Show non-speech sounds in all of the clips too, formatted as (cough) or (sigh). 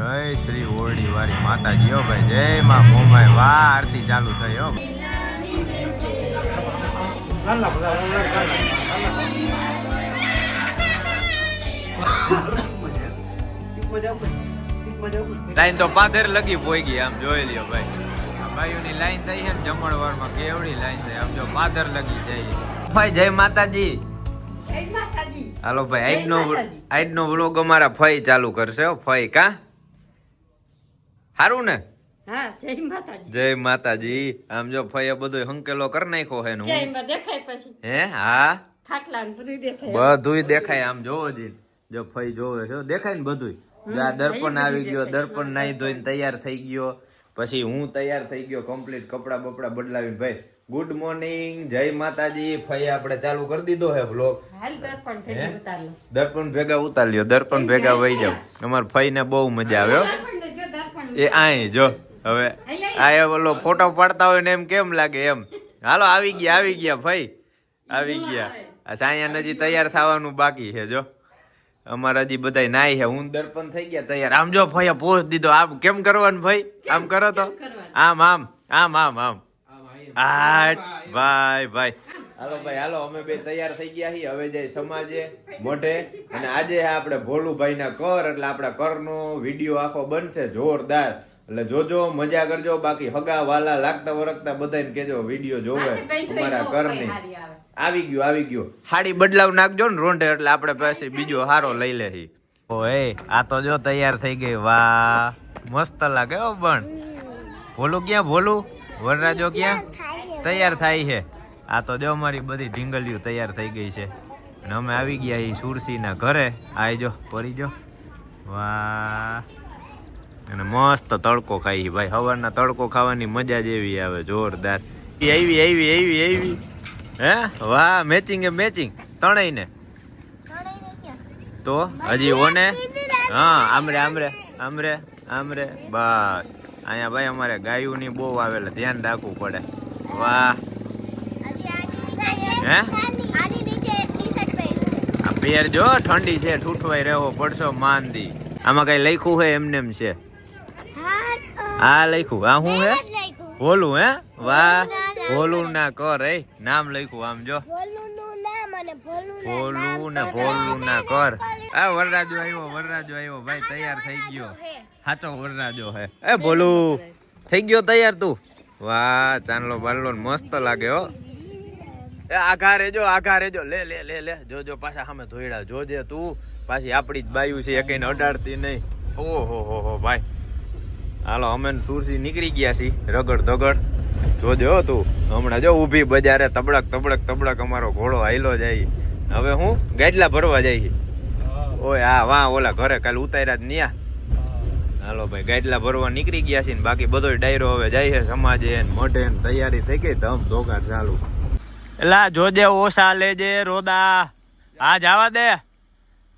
જય શ્રી ઓરડી વાળી માતાજી. હો ભાઈ જય માં મોમાય વાહ આરતી ચાલુ થઈ હો. લાઈન તો પાદર લગી પોઈ ગઈ આમ જોઈ લ્યો ભાઈ. ભાઈઓની લાઈન થઈ છે જમણવાર જમણવારમાં કેવડી લાઈન થઈ આમ જો પાદર લગી જાય. ભાઈ જય માતાજી. હાલો ભાઈ આજનો આજનો આઈડ નો વ્લોગ અમારા ફઈ ચાલુ કરશે હો ફઈ કા? હારું ને? હા જય માતાજી. જય માતાજી. આમ જો ફઈએ બધો હંકેલો કર નાખ્યો હે ને હું દેખાય પછી? હે? હા? ખાટલા ને બધુંય દેખાય. આમ જોવો જી. જો ફઈ જોવે છે. દેખાય ને બધુંય. જો આ દર્પણ આવી ગયો દર્પણ નાઈ ધોઈને તૈયાર થઈ ગયો. પછી હું તૈયાર થઈ ગયો કમ્પ્લીટ કપડા બપડા બદલાવીને. ભાઈ ગુડ મોર્નિંગ જય માતાજી. ફઈ આપણે ચાલુ કરી દીધો હે વ્લોગ હાલ દર્પણ ભેગા ઉતાર લ્યો. દર્પણ ભેગા વહી જાવ અમાર ફઈને બહુ મજા આવે એ આય જો હવે આ એ ઓલો ફોટો પાડતા હોય ને એમ કેમ લાગે એમ? હાલો આવી ગયા આવી ગયા ભાઈ આવી ગયા. આ સાયા નજી તૈયાર થવાનું બાકી છે જો. અમારા હજી બધા નાય છે હું દર્પણ થઈ ગયા તૈયાર. આમ જો ભાઈ પોસ્ટ દીધો આમ કેમ કરવાનું ભાઈ? આમ કરો તો? આમ આમ આમ આમ. આમ આ ભાઈ ભાઈ. હાલો ભાઈ હાલો અમે બે તૈયાર થઈ ગયા છીએ. હવે જઈ સમાજે મોઢે અને આજે આપણે ભોલુભાઈ ના કર એટલે આપણા કરનો વીડિયો આખો બનશે જોરદાર. એટલે જોજો મજા કરજો બાકી હગા વાલા લાગતા વરગતા બધાને કેજો વીડિયો જોવે અમારા કરની. આવી. ગયું આવી ગયું. હાડી બદલાવ નાખજો ને રોંઢે એટલે આપણે પાસે બીજો હારો લઈ લેહી. ઓએ આ તો જો તૈયાર થઈ ગઈ. વાહ મસ્ત લાગે હો બણ ભોલું ક્યાં ભોલું? વરરાજો ક્યાં? તૈયાર થાય છે આ તો જો અમારી બધી ઢીંગલીઓ તૈયાર થઈ ગઈ છે. અને અમે આવી ગયા એ સુરસીના ઘરે. આવી જો પરી જો. વાહ. અને મસ્ત તડકો ખાઈ ભાઈ. સવારના તડકો ખાવાની મજા જ એવી આવે, જોરદાર. ઈ આવી આવી આવી. હે? વાહ મેચિંગ એ મેચિંગ ત્રણેય ને. તો હજી ઓને? હા, આમરે આમરે આમરે આમરે. બસ. અહીંયા ભાઈ અમારે ગાયુંની બહુ આવેલા. ધ્યાન રાખવું પડે. વાહ. હે? આ પેર જો ઠંડી છે ઠૂઠવાઈ રહેવો પડશો માંદી. આમાં કઈ લખ્યું હે એમને એમ છે. આ લખ્યું. આ શું હે? ભોલું હે? વાહ. ભોલું ના. કર એ નામ લખ્યું આમ જો. ભોલું ને ભોલું ના કર. આ વરરાજો આવ્યો વરરાજો આવ્યો. ભાઈ તૈયાર થઈ ગયો. સાચો વરરાજો હે. એ ભોલું થઈ ગયો તૈયાર તું? વાહ ચાંદલો બાંદલો ને મસ્ત લાગે હો. એ આઘા રેજો આઘા રેજો. લે લે લે લે. જોજો પાછા સામે ધોઈડા જોજે તું. પાછી આપણી જ બાયુ છે એકઈને અડાડતી નહીં. ઓહો હો હો ભાઈ. હાલો, અમે સુરસી નીકળી ગયા છી રગડ ધગડ. જોજો તું. હમણાં જો ઊભી બજારે તબડક તબડક તબડક અમારો ઘોડો હાઈલો જાય. હવે હું? ગાડલા ભરવા જાય ઓય હા વાહ, ઓલા ઘરે કાલે ઉતાર્યા જ ન્યા. હાલો, ભાઈ, ગાડલા ભરવા નીકળી ગયા છે ને બાકી બધો ડાયરો હવે જાય છે સમાજે મોઢે તૈયારી થઈ ગઈ, ધમ ધોકા ચાલુ. એલા જોજે ઓસા લેજે રોદા. હા, જવા દે.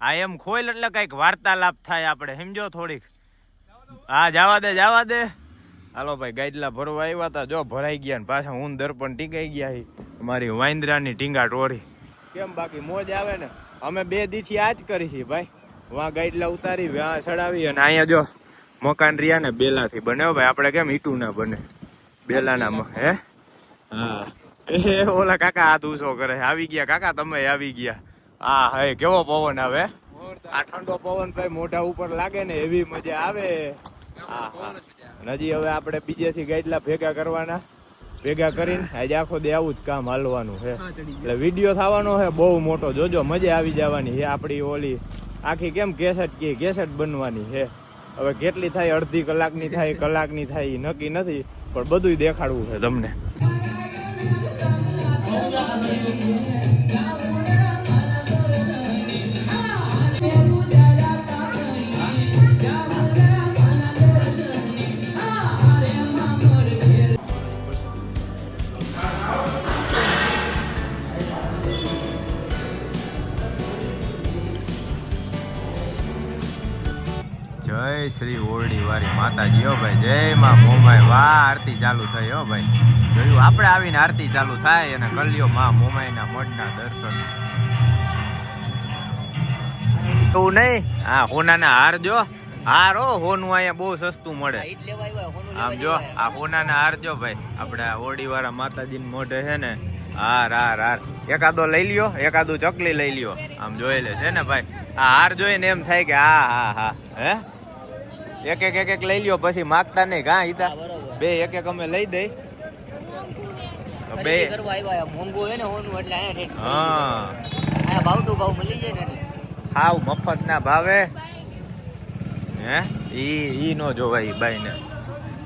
આ એમ ખોઈલ એટલે કંઈક વાર્તાલાપ થાય આપણે, સમજો થોડીક. હા, જવા દે જવા દે. હાલો ભાઈ ગાઈડલા ભરવા આવ્યા હતા. જો, ભરાઈ ગયા ને પાછા હું દર્પણ ટીકાઈ ગયા હી મારી વાંદરાની ટીંગા ટોરી કેમ બાકી મોજ આવે ને? અમે બે દીથી આ જ કરી છીએ ભાઈ. વાં ગાઈડલા ઉતારી વા ચડાવી અને અહીંયા જો મકાન રહ્યા ને બેલાથી. બને ભાઈ, આપણે કેમ ઈટું ના બને? બેલાના હે? હા. એ ઓલા કાકા હાથ ઊંચો કરે આવી ગયા કાકા તમે આવી ગયા. હા હે કેવો પવન આવે? આ ઠંડો પવન ભાઈ મોઢા ઉપર લાગે ને એવી મજા આવે. હજી હવે આપણે બીજેથી ગાઈડલા ભેગા કરવાના. ભેગા કરીને આજે આખો દે આવું જ કામ હાલવાનું છે. એટલે વીડિયો થવાનો છે બહુ મોટો. જોજો મજા આવી જવાની છે આપણી ઓલી આખી કેમ કેસેટ કે કેસેટ બનવાની છે. હવે કેટલી થાય અડધી કલાકની થાય કલાકની થાય નક્કી નથી પણ બધું દેખાડવું છે તમને. જય વાળી માતાજી હો ભાઈ જય માં મોમાય વાહ આરતી ચાલુ થઈ હો ભાઈ. જોયું આપણે આવીને આરતી ચાલુ થાય અને કલ્યો માં મોમાયના મઢના દર્શન. એવું નહીં? હા હોનાના હાર જો. હાર હો હોનું અહીંયા બહુ સસ્તું મળે. આમ જો. આ હોનાના હાર જો ભાઈ. આપણે આ માતાજી મોઢે છે ને. હાર હાર હાર. એકાદો લઈ લ્યો એકાદો ચકલી લઈ લ્યો. આમ જોઈ લે છે ને ભાઈ. આ હાર જોઈને એમ થાય કે હા હા હા. હે? એક એક એક એક લઈ લ્યો પછી માગતા નહીં. ઘા ઈતા બે એક એક અમે લઈ દઈ. તો બે. ખરીદી કરવા આવ્યા મોંઘું હોય ને હોનું એટલે અહીંયા હા. ભાવ ટુ ભાવ મળી જાય ને હાવ મફત ના ભાવે. હે? ઈ ઈ નો જોવાય બાઈ ને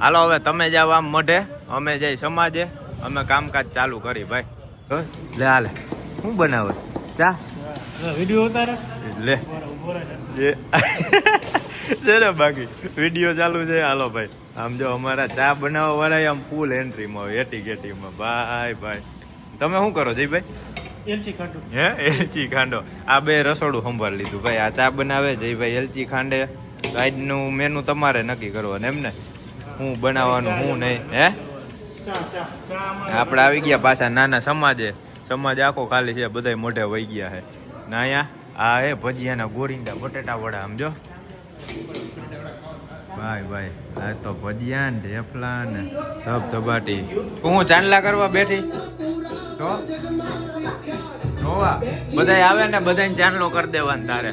હાલો હવે તમે જાવ આમ મઢે. અમે જઈ સમાજે. અમે કામકાજ ચાલુ કરી ભાઈ. હો, લે હાલે. શું બનાવે? ચા? વીડિયો ઉતારે? લે. (laughs) છે ને બાકી? વીડિયો ચાલુ છે? હાલો ભાઈ. આમ જો અમારા ચા બનાવવા વાળા આમ ફૂલ એન્ટ્રીમાં હોય એટી ગેટીમાં ભાઈ ભાઈ. તમે શું કરો જયભાઈ? એલચી હે? એલચી ખાંડો. આ બે રસોડું સંભાળ લીધું. ભાઈ આ ચા બનાવે જયભાઈ એલચી ખાંડે. આજનું મેનુ તમારે નક્કી કરવાનું એમ ને? હું બનાવવાનું હું નહીં. હે? આપણે આવી ગયા પાછા નાના સમાજે. સમાજ આખો ખાલી છે બધાય મોઢે વહી ગયા છે. ના અહીંયા આ હે ભજીયાના ગોરિંદા બટેટા વડા સમજો ભાઈ ભાઈ આ તો ભજીયા ને ઢેફલા ને ધબ ધબાટી. હું ચાંદલા કરવા બેઠી? તો? જોવા. બધા આવે ને બધાને ચાંદલો કરી દેવાનો તારે.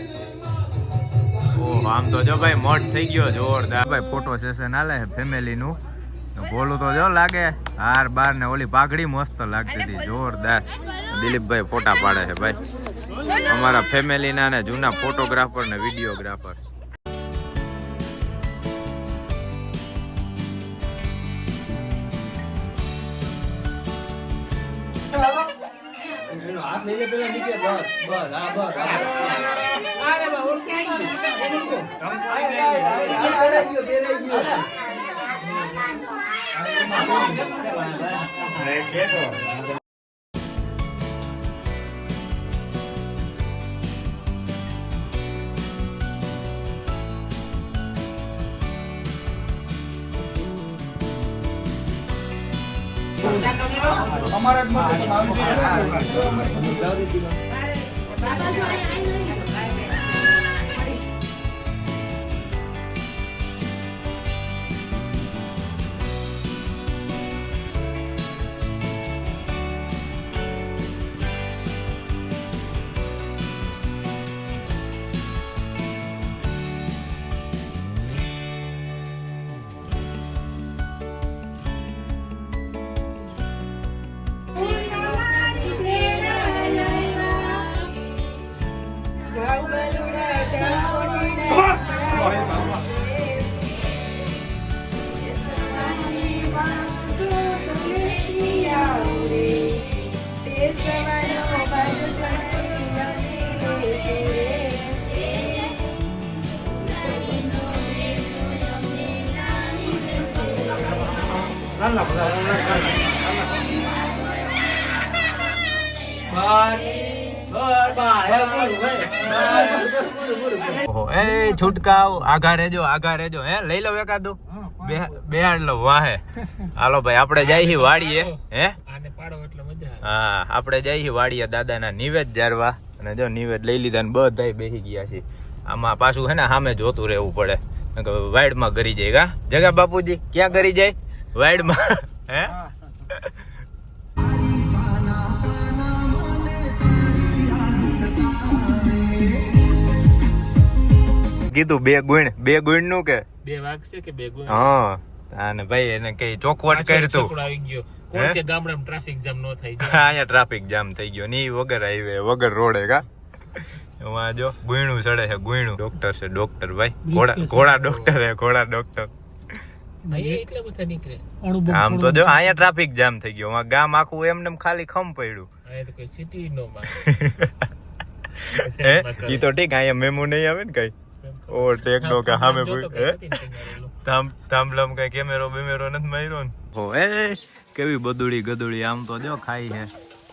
ઓહ આમ તો જો ભાઈ મોટ થઈ ગયો જોરદાર. ભાઈ ફોટો સેશન આલે છે ફેમિલી નું. બોલું તો જો લાગે. હાર બાર ને ઓલી પાઘડી મસ્ત લાગતી હતી જોરદાર. દિલીપભાઈ ફોટા પાડે છે ભાઈ. અમારા ફેમિલી ના ને જૂના ફોટોગ્રાફર ને વિડીયોગ્રાફર હાથ લઈ લે પેલા નીચે બસ બસ હા બસ અરે બા ઓર ક્યાં ગયો તમ ભાઈ ગયો બેરાઈ ગયો બેરાઈ નાના એ છુટકાવ, આઘા રેજો આઘા રેજો હે, લઈ લો એકાદું. બેહાડ લો, વાહે હાલો ભાઈ, આપણે જઈ હી વાડીએ, હે? હા, આપણે જઈ છીએ વાડીએ દાદાના નિવેદ જારવા. અને જો નિવેદ લઈ લીધા ને બધાય બેસી ગયા છે. આમાં પાછું હે ને સામે જોતું રહેવું પડે. વાઈડમાં ગરી જાય ગા જગા બાપુજી, ક્યાં ગરી જાય? વાઈડમાં હે? કીધું બે ગુણ. બે ગુણનું કે? બે વાગશે કે બે ગુણ? હા. અને ભાઈ એને કઈ ચોખવટ કરી તું. આવી ગયો. કે ગામડામાં ટ્રાફિક જામ ન થઈ જાય અહીંયા ટ્રાફિક જામ થઈ ગયો. ની વગર હાઈવે વગર રોડે કા? એમાં જો ગુયણું ચડે છે ગુયણું ડોક્ટર છે ડોક્ટર ભાઈ. ઘોડા ઘોડા ડોક્ટર હે ઘોડા ડોક્ટર આમ તો જો અહીંયા ટ્રાફિક જામ થઈ ગયો. ગામ આખું એમને એમ ખાલી ખમ પડ્યું. અહીંયા તો કોઈ સિટી નો માં (laughs) હે? ઈ તો ઠીક અહીંયા મેમુ નહીં આવે ને કઈ? ઓ ટેકનો કે સામે થામ થાંભલામ કઈ કેમેરો બેમેરો નથી માર્યો ને? હો એ કેવી બદુડી ગદુડી આમ તો જો ખાઈ હે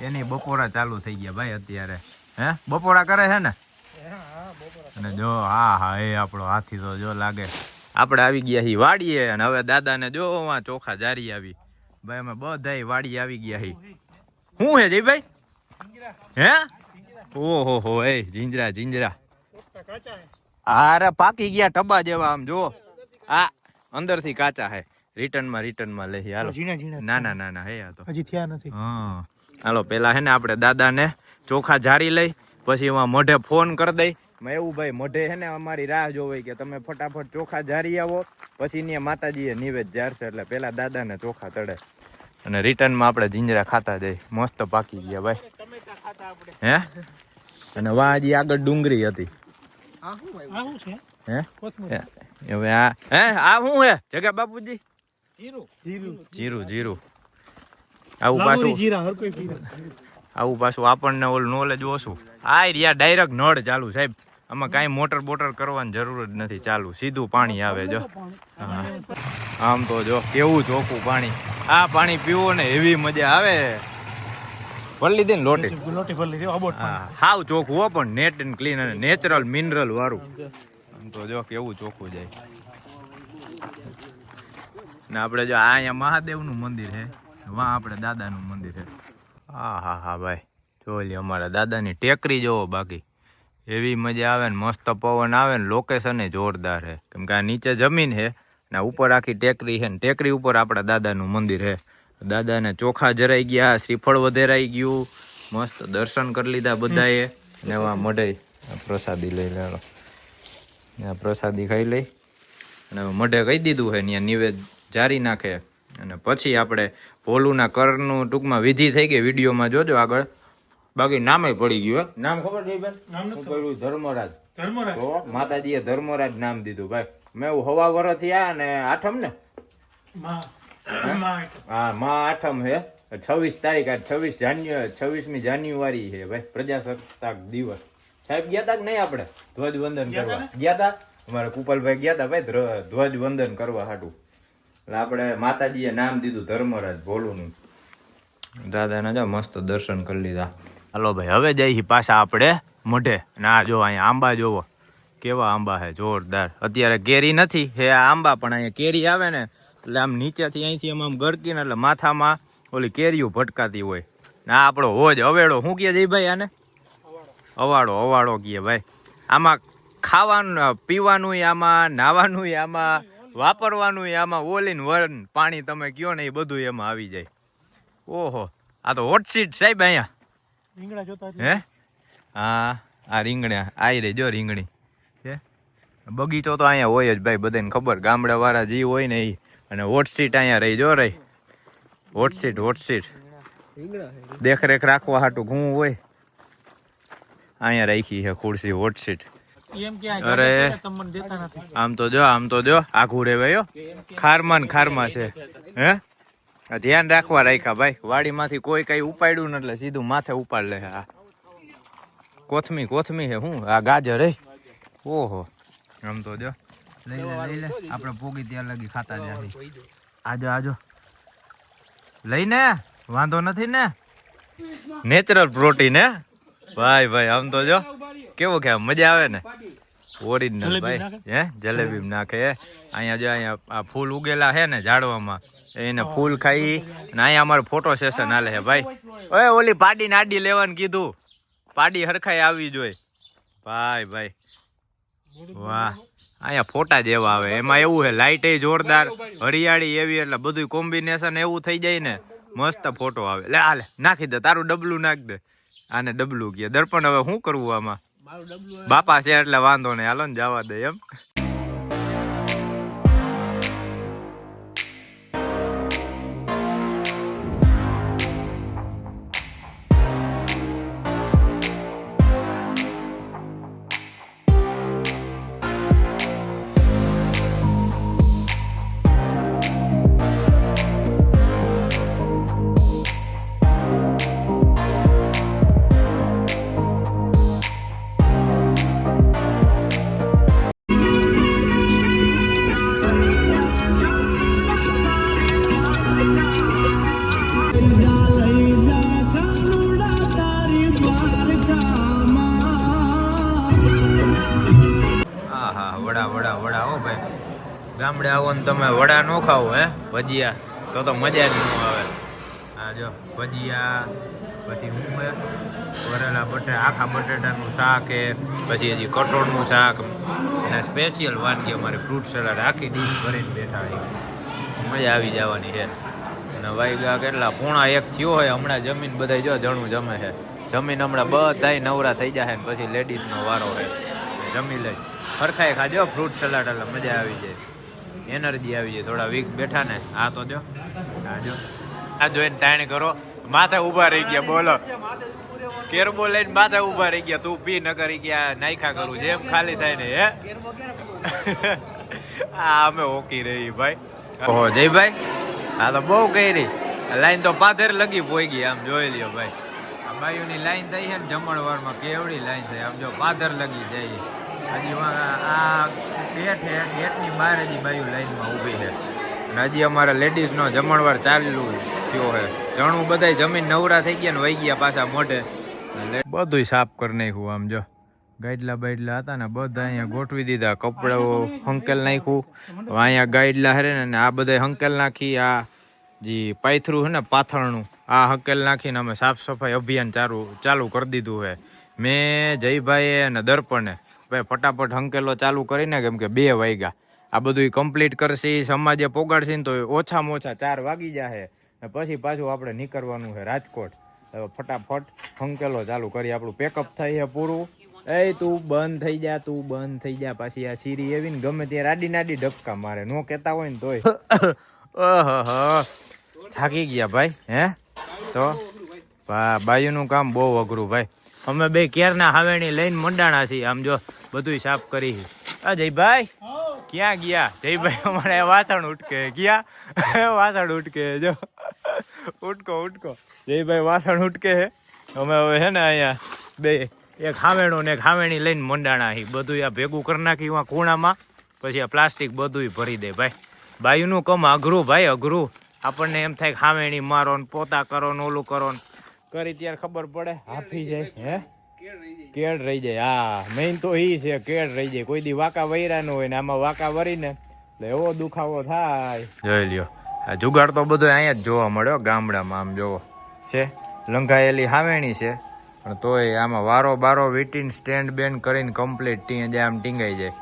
એની બપોરા ચાલુ થઈ ગયા ભાઈ અત્યારે. હે? બપોરા કરે છે ને? અને જો હા હા એ આપણો હાથી તો જો લાગે. આપણે આવી ગયા હી વાડીએ અને હવે દાદાને જો વાં ચોખા જારી આવી. ભાઈ અમે બધા વાડી આવી ગયા હી. શું હે જયભાઈ? હે? ઓહો હો એ જીંજરા જીંજરા. અરે પાકી ગયા ટબા જેવા આમ જો આ અંદરથી કાચા હે. રિટર્નમાં રિટર્નમાં લઈ હાલો. ઝીણા ઝીણા. ના ના ના ના હે આ તો. હજી થયા નથી. હા. હાલો પેલા હે ને આપણે દાદાને ચોખા જારી લઈ પછી એમાં મોઢે ફોન કરી દઈ. મેં એવું ભાઈ મોઢે હે ને અમારી રાહ જોવાય કે તમે ફટાફટ ચોખા જારી આવો પછી ને માતાજીએ નિવેદ જારશે એટલે પેલા દાદાને ચોખા તળે. અને રિટર્નમાં આપણે જીંજરા ખાતા જઈ. મસ્ત પાકી ગયા ભાઈ. હે? અને વાહ હજી આગળ ડુંગળી હતી. હવે આ હે? આ શું હે જગા બાપુજી? જીરું. જીરું. જીરું જીરું. આવું પાછું જીરા હર કોઈ પીરે આવું પાછું આપણને ઓલું નોલેજ ઓછું. આ રહ્યા ડાયરેક્ટ નળ ચાલુ સાહેબ. આમાં કાંઈ મોટર બોટર કરવાની જરૂર જ નથી ચાલુ. સીધું પાણી આવે જો. હા. આમ તો જો કેવું ચોખ્ખું પાણી. આ પાણી પીવો ને એવી મજા આવે. ભરી લીધી ને લોટી? લોટી ભરી લીધી અબોટ હાવ ચોખ્ખું હો પણ નેટ એન્ડ ક્લીન અને નેચરલ મિનરલ વાળું. આમ તો જો કેવું ચોખ્ખું જાય. ને આપણે જો આ અહીંયા મહાદેવનું મંદિર છે વાં આપણે દાદાનું મંદિર છે. હા હા હા ભાઈ. જો લે અમારા દાદાની ટેકરી જોવો બાકી. એવી મજા આવે ને મસ્ત પવન આવે ને લોકેશન જોરદાર છે. કેમ કે આ નીચે જમીન છે ને ઉપર આખી ટેકરી છે ને ટેકરી ઉપર આપણા દાદાનું મંદિર છે. દાદાને ચોખા જરાઈ ગયા શ્રીફળ વધેરાઈ ગયું. મસ્ત દર્શન કરી લીધા બધાએ. ને એવા મઢે પ્રસાદી લઈ લેલો આ પ્રસાદી ખાઈ લઈ. અને મઢે કહી દીધું છે ત્યાં નિવેદ જારી નાખે. અને પછી આપણે ભોલુના કરનું ટૂંકમાં વિધિ થઈ ગઈ વિડીયોમાં. જોજો આગળ. બાકી નામે પડી ગયું હે. નામ ખબર છે ભાઈ કર્યું ધર્મરાજ. ધર્મરાજ. માતાજીએ ધર્મરાજ નામ દીધું ભાઈ. મેં હવા વરથી આ ને આઠમ ને? હા મા આઠમ હે. છવ્વીસ તારીખ આજ છવ્વીસ જાન્યુઆરી છવ્વીસમી જાન્યુઆરી છે ભાઈ પ્રજાસત્તાક દિવસ. સાહેબ ગયા તા કે નહીં આપણે? ધ્વજ વંદન કરવા. ગયા તા? અમારા કુપલભાઈ ગયા તા ભાઈ ધ્વજવંદન ધ્વજ વંદન કરવા હાટું. એટલે આપણે માતાજીએ નામ દીધું ધર્મરાજ ભોલુનું. દાદાના જો મસ્ત દર્શન કરી લીધા. હાલો ભાઈ હવે જઈ પાછા આપણે મોઢે. ના જો અહીંયા આંબા જોવો. કેવા આંબા હે જોરદાર. અત્યારે કેરી નથી. હે આ આંબા પણ અહીંયા કેરી આવે ને એટલે આમ નીચેથી અહીંથી આમ આમ ગરકીને એટલે માથામાં ઓલી કેરીઓ ભટકાતી હોય. ના આપણો હોજ અવેડો. શું કહે ભાઈ આને? અવાડો અવાડો કહે ભાઈ. આમાં ખાવાનું પીવાનું આમાં નાવાનું આમાં વાપરવાનું આમાં ઓલીન વન પાણી તમે કયો ને એ બધું એમાં આવી જાય. ઓહો આ તો હોટ સીટ સાહેબ અહીંયા. રીંગણા જોતા હે? હા આ રીંગણા. આવી રહી જો રીંગણી. હે? બગીચો તો અહીંયા હોય જ ભાઈ બધાને ખબર. ગામડા વાળા જે હોય ને એ અને વોટ સીટ અહીંયા રહી જો રહી. વોટ સીટ વોટ સીટ દેખરેખ રાખવા હાટું ઘઉં હોય. અહીંયા રાખી છે ખુરશી વોટ સીટ અરે. આમ તો જો આમ તો જો આઘું રેવાયો ખારમાં ખારમાં છે. હે? આ ધ્યાન રાખવા રાખ્યા ભાઈ. વાડીમાંથી કોઈ કઈ ઉપાડ્યું ને એટલે સીધું માથે ઉપાડ લે. આ કોથમી કોથમી છે હું આ ગાજર હે. ઓહો. આમ તો જો. લઈ લે લઈ લે. આપણે પોગી ત્યાં લગી ખાતા જાય. આજો આજો. લઈને વાંધો નથી ને? નેચરલ પ્રોટીન હે? ભાઈ ભાઈ આમ તો જો કેવો કે મજા આવે ને? ઓરિજિનલ ભાઈ હે? જલેબી નાખે અહીંયા જો અહીંયા આ ફૂલ ઉગેલા છે ને ઝાડવામાં એને ફૂલ ખાઈ ને અહીંયા અમારો ફોટો સેશન હાલે છે ભાઈ. ઓય ઓલી પાડી નાડી લેવાનું કીધું. પાડી હરખાઈ આવી જોઈએ ભાઈ ભાઈ. વાહ. અહીંયા ફોટા જેવા આવે. એમાં એવું છે લાઈટ એ જોરદાર હરિયાળી એવી એટલે બધું કોમ્બિનેશન એવું થઈ જાય ને મસ્ત ફોટો આવે. લે હાલે નાખી દે તારું ડબલું નાખ દે. આને ડબલું કે દર્પણ હવે શું કરવું આમાં? બાપા છે એટલે વાંધો નહીં. હાલો ને જવા દે એમ. નો ખાઓ હે? ભજીયા. તો તો મજા જ ન આવે. આ જો ભજીયા, પછી હું વરેલા બટે, આખા બટેટાનું શાક એ, પછી હજી કઠોળનું શાક. અને સ્પેશિયલ વાનગી અમારી ફ્રૂટ સલાડ આખી ડીશ ભરીને બેઠા મજા આવી જવાની છે. અને વાગ્યા કેટલા પોણા એક થયો હોય, હમણાં જમીન બધાય જો જણું જમે છે. જમીન હમણાં બધાય નવરા થઈ જાય ને પછી લેડીઝનો વારો છે. જમી લે. ફરખાઈ ખાજો ફ્રૂટ સલાડ એટલે મજા આવી જાય. એનર્જી આવી જાય. થોડા વીક બેઠા ને, આ તો જો આ જો આ જોઈને તાણ કરો. માથે ઊભા રહી ગયા, બોલો. કેરબો લઈને માથે ઊભા રહી ગયા. તું પી ન કરી ગયા નાયખા કરું જેમ ખાલી થાય ને, હે? (laughs) આ અમે ઓકી રહી, ભાઈ. ઓહો, જયભાઈ, આ તો બહુ કરી. લાઈન તો પાથેર લગી પોઈ ગઈ આમ જોઈ લ્યો, ભાઈ. આ બાયુની લાઈન થઈ છે ને, જમણવારમાં કેવડી લાઈન થઈ. આમ જો પાથર લગી જાય. હજી આ છે ગેટની બહાર હજી બાયુ લાઈનમાં ઊભી છે. અને હજી અમારા લેડીઝનો જમણવાર ચાલુ થયો છે. જણું બધાય જમીન નવરા થઈ ગયા ને વહી ગયા પાછા મોઢે. બધુંય સાફ કરી નાખ્યું આમ જો. ગાઈડલા બાઈડલા હતા ને બધા અહીંયા ગોઠવી દીધા, કપડાઓ હંકેલ નાખ્યું. અહીંયા ગાઈડલા હરે ને આ બધા હંકેલ નાખી, આ જે પાયથરું છે ને પાથરણું, આ હંકેલ નાખીને અમે સાફ સફાઈ અભિયાન ચાલુ ચાલુ કરી દીધું છે. મેં જયભાઈએ અને દર્પણે ભાઈ, ફટાફટ હંકેલો ચાલુ કરીને કેમ કે બે વાગ્યા. આ બધું કમ્પ્લીટ કરશે સમાજે પોગાડશે ને તો ઓછામાં ઓછા ચાર વાગી જશે ને પછી પાછું આપણે નીકળવાનું છે રાજકોટ. ફટાફટ હંકેલો ચાલુ કરી આપણું પેકઅપ થાય છે પૂરું. એ તું બંધ થઈ જા, તું બંધ થઈ જા. પાછી આ સીરી એવી ને ગમે ત્યાં રાડી નાડી ડબકા મારે. નો કહેતા હોય ને તોય. (laughs) થાકી ગયા ભાઈ, હે? તો? બાયુનું કામ બહુ અઘરું ભાઈ. અમે બે કેરના હાવેણી લઈને મંડાણા છીએ, આમ જો. બધું સાફ કરી છે. આ જયભાઈ? ક્યાં ગયા? જયભાઈ અમારે વાસણ ઉટકે. ગયા? વાસણ ઉટકે જો. ઉટકો ઉટકો. જયભાઈ વાસણ ઉટકે અમે હવે હે ને અહીંયા બે, એક ખામેણું ને હાવેણી લઈને મંડાણા હી બધું આ ભેગું કરી નાખ્યું ખૂણામાં. પછી આ પ્લાસ્ટિક બધું ભરી દે ભાઈ. બાયુનું કમ અઘરું ભાઈ, અઘરું. આપણને એમ થાય ખામેણી મારો ને પોતા કરો ને ઓલું કરો ને. કરી ત્યારે ખબર પડે. હાફી જાય, હે? કેળ રહી જાય. હા. મેઇન તો એ છે કેળ રહી જાય. કોઈ દી વાકા વૈરા નો હોય ને આમાં વાકા વરીને એટલે એવો દુખાવો થાય. જોઈ લ્યો. આ જુગાડ તો બધો અહીંયા જ જોવા મળ્યો ગામડામાં આમ જોવો. છે. લંઘાયેલી હાવેણી છે પણ તોય આમાં વારો બારો વીટીન સ્ટેન્ડ બેન્ડ કરીને કમ્પ્લીટ ટી જાય આમ ટીંગાઈ જાય.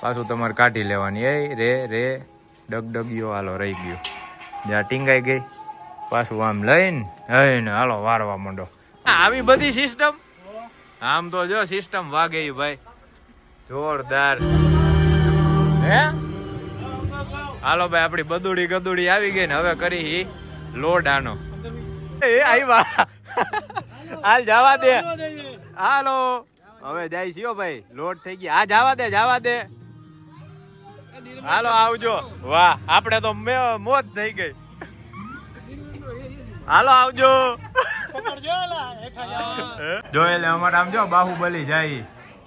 પાછું તમારે કાઢી લેવાની. એ રે રે ડગડગીઓ હાલો રહી ગયો. જ્યાં ટીંગાઈ ગઈ પાછું આમ લઈને હઈને હાલો વારવા માંડો. આવી બધી સિસ્ટમ આમ તો જો સિસ્ટમ વાગે ભાઈ. જોરદાર. હે? હાલો ભાઈ આપડી બદુડી ગદુડી આવી ગઈ ને હવે કરી હી લોડ આનો એ આવ્યા હાલ જવા દે. હાલો. હવે જાય છીએ ભાઈ. લોડ થઈ ગયા આ જવા દે જવા દે. હાલો આવજો. વાહ આપણે તો મે- મોજ થઈ ગઈ. હાલો આવજો. જો એટલે અમારે આમ જો બાહુબલી જાય.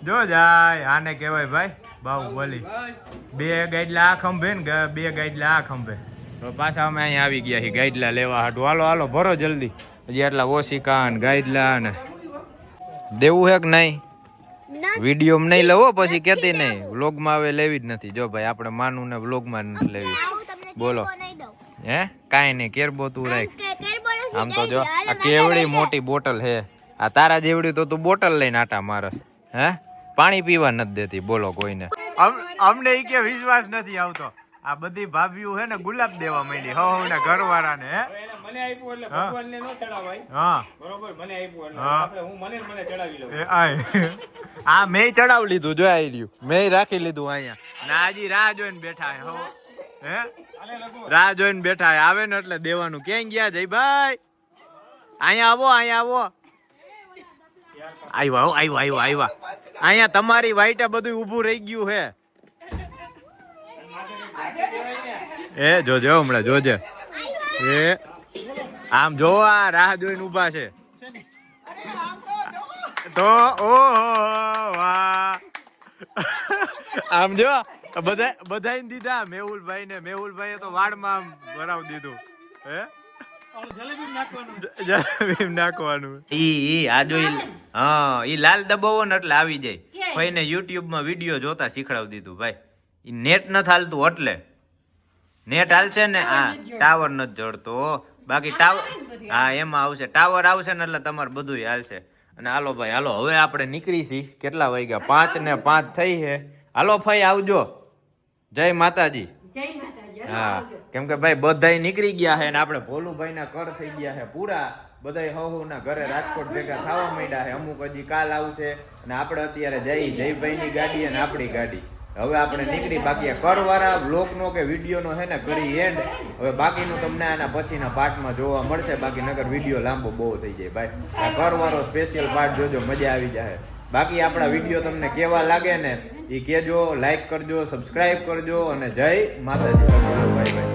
જો જાય આને કહેવાય ભાઈ બાહુબલી. બે ગાઈડલા આ ખંભે ને બે ગાઈડલા આ ખંભે. તો પાછા અમે અહીંયા આવી ગયા છીએ ગાઈડલા લેવા હાટું. હાલો હાલો ભરો જલ્દી. હજી આટલા ઓશિકા ને ગાઈડલા ને. દેવું હે કે નહીં? વીડિયો નહીં લેવો પછી કેતી નહીં. વ્લોગમાં હવે લેવી જ નથી. જો ભાઈ આપણે માનું ને વ્લોગમાં નથી લેવી. બોલો. હે? કાંઈ નહીં કેરબો તું રાખ. આમ તો જો આ કેવડી મોટી બોટલ હે આ તારા જેવડી તો તું બોટલ લઈને આટા મારસ હે? પાણી પીવા નથી દેતી બોલો કોઈને. અમને ઈ કે વિશ્વાસ નથી આવતો. આ બધી ભાભીઓ હે ને ગુલાબ દેવા માંડી હો ને ઘરવાળાને હે? મને આપ્યું એટલે હા. ભગવાનને નો ચડાવાય. હા. બરોબર મને આપ્યું એટલે. હા. આપણે હું મને મને ચડાવી લઉં. એ આય આ મેં ચડાવી લીધું જો આઈ રહ્યું. મેં રાખી લીધું અહીંયા. ને હજી રાહ જોઈને બેઠા હે હો. હે? રાહ જોઈને બેઠા આવે ને એટલે દેવાનું. ક્યાં ગયા જયભાઈ અહીંયા આવો અહીંયા આવો. આવ્યો આવ્યો આવ્યો આવ્યો અહીંયા તમારી વાઈટે બધું ઊભું રહી ગયું હે એ જોજો હમણાં જોજે. એ આમ જોવા રાહ જોઈને ઊભા છે. તો ઓહો આમ જો બધા બધાને દીધા મેહુલભાઈ ને મેહુલભાઈ તો વાડમાં આમ ભરાવ દીધું. હે? જલેબી નાખવાનું. ઈ ઈ આ ઈ હા ઈ લાલ દબાવો ને એટલે આવી જાય. ભાઈને યુટ્યુબમાં વીડિયો જોતા શીખડાવી દીધું ભાઈ. ઈ નેટ ન હાલતું એટલે નેટ હાલશે ને હા ટાવર નથી જડતો બાકી ટાવર હા એમાં આવશે. ટાવર આવશે ને એટલે તમારે બધું હાલશે. અને હાલો ભાઈ હાલો હવે આપણે નીકળી છી. કેટલા વાગ્યા? પાંચ ને પાંચ થઈ છે. હાલો ભાઈ આવજો. જય માતાજી. જય માતાજી હા કેમ કે ભાઈ બધાય નીકળી ગયા છે ને આપણે ભોલુભાઈ ના કર થઈ ગયા છે પૂરા. બધાય હહુ ના ઘરે રાજકોટ ભેગા થવા માંડ્યા છે અમુક હજી કાલ આવશે અને આપણે અત્યારે જઈ જયભાઈ ની ગાડી અને આપણી ગાડી. હવે આપણે નીકળી બાકી કરવાળા બ્લોગનો કે વિડીયોનો છે ને કરી એન્ડ હવે બાકીનું તમને આના પછીના પાર્ટમાં જોવા મળશે. બાકી નગર વીડિયો લાંબો બહુ થઈ જાય ભાઈ. આ કરવાળો સ્પેશિયલ પાર્ટ જોજો મજા આવી જાય બાકી આપણા વીડિયો તમને કેવા લાગે ને એ કહેજો લાઈક કરજો સબસ્ક્રાઈબ કરજો અને જય માતાજી. Bye bye.